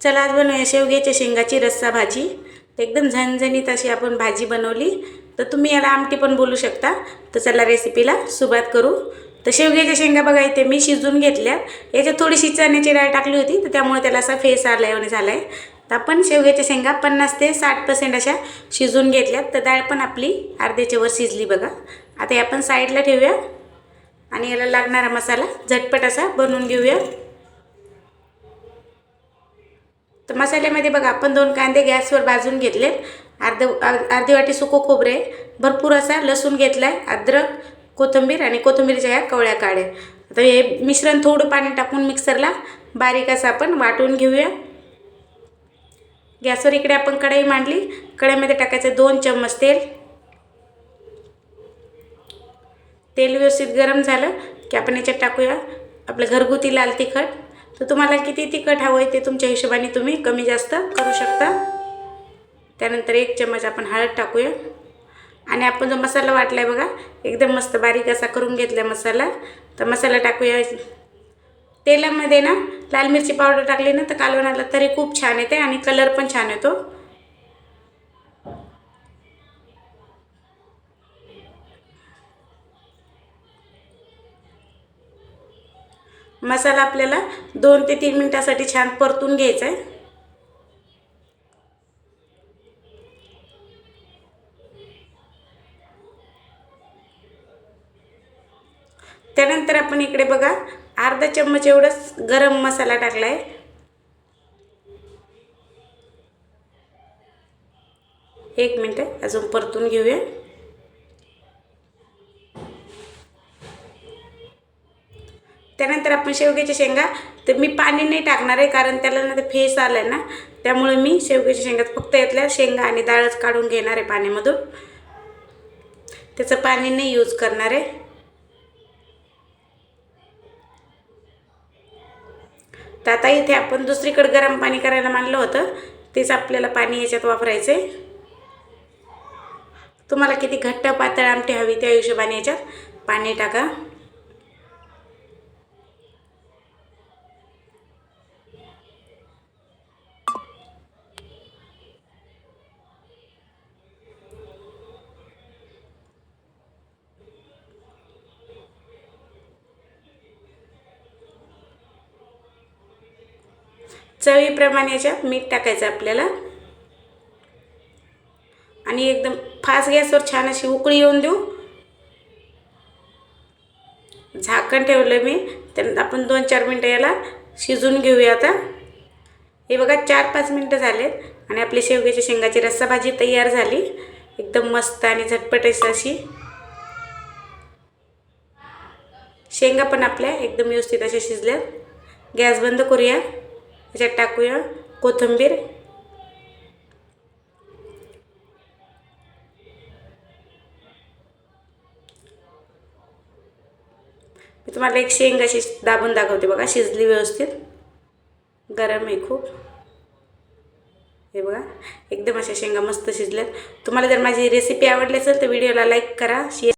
चला आज बनवूया शेवग्याच्या शेंगाची रस्सा भाजी. एकदम झणझणीत अशी आपण भाजी बनवली. तर तुम्ही याला आमटी पण बोलू शकता. तर चला रेसिपीला सुरुवात करू. तर शेवग्याच्या शेंगा बघा इथे मी शिजून घेतल्या. याच्यात थोडीशी चण्याची डाळ टाकली होती तर त्यामुळे त्याला असा फेस आला आणि झाला आहे तर आपण शेवग्याच्या शेंगा पन्नास ते साठ पर्सेंट अशा शिजून घेतल्यात. तर डाळ पण आपली अर्ध्याच्या वर शिजली बघा. आता हे आपण साईडला ठेवूया. आणि याला लागणारा मसाला झटपट असा बनवून घेऊया. तर मसाल्यामध्ये बघा आपण दोन कांदे गॅसवर भाजून घेतले अर्ध अर्धी वाटी सुको खोबरे भरपूर असा लसूण घेतला आहे अद्रक कोथिंबीर आणि कोथिंबीरच्या ह्या कवळ्या काढ्या आता हे मिश्रण थोडं पाणी टाकून मिक्सरला बारीक असं आपण वाटून घेऊया. गॅसवर इकडे आपण कढई मांडली. कढईमध्ये टाकायचं दोन चम्मच तेल. तेल व्यवस्थित गरम झालं की आपण याच्यात टाकूया. आपलं घरगुती लाल तिखट. तर तुम्हाला किती तिखट हवं आहे ते तुमच्या हिशोबाने तुम्ही कमी जास्त करू शकता. त्यानंतर एक चम्मच आपण हळद टाकूया. आणि आपण जो मसाला वाटला आहे बघा एकदम मस्त बारीक असा करून घेतला मसाला. तर मसाला टाकूया. तेलामध्ये ना लाल मिरची पावडर टाकली ना तर कालवणाला तरी खूप छान येते आणि कलर पण छान येतो. मसाला आपल्याला दोन ते तीन मिनटासाठी छान परतून घ्यायचा आहे. त्यानंतर आपण इकडे बघा अर्धा चम्मच एवढंच गरम मसाला टाकला आहे एक मिनटं अजून परतून घेऊया. त्यानंतर आपण शेवग्याच्या शेंगा तर मी पाणी नाही टाकणार आहे कारण त्याला ना ते फेस आलं आहे ना त्यामुळे मी शेवग्याच्या शेंगात फक्त यातल्या शेंगा आणि डाळच काढून घेणार आहे पाण्यामधून. त्याचं पाणी नाही यूज करणार आहे. तर आता इथे आपण दुसरीकडे गरम पाणी करायला मानलं होतं तेच आपल्याला पाणी याच्यात वापरायचं आहे. तुम्हाला किती घट्ट पातळ आमटी हवी त्या हिशोबाने याच्यात पाणी टाका. चवीप्रमाणे याच्यात मीठ टाकायचं आपल्याला. आणि एकदम फास्ट गॅसवर छान अशी उकळी येऊन देऊ. झाकण ठेवलं मी त्यानंतर आपण दोन चार मिनटं याला शिजून घेऊया आता. हे बघा चार पाच मिनटं झालेत आणि आपली शेवग्याच्या शेंगाची रस्सा भाजी तयार झाली. एकदम मस्त आणि झटपट अशी. शेंगा पण आपल्या एकदम व्यवस्थित अशा शिजल्यात. गॅस बंद करूया. त्याच्यात टाकूया कोथिंबीर मी तुम्हाला एक शेंग अशी दाबून दाखवते बघा शिजली व्यवस्थित गरम आहे खूप हे बघा एकदम अशा शेंगा मस्त शिजल्यात तुम्हाला जर माझी रेसिपी आवडली असेल तर व्हिडिओला लाईक करा शेअर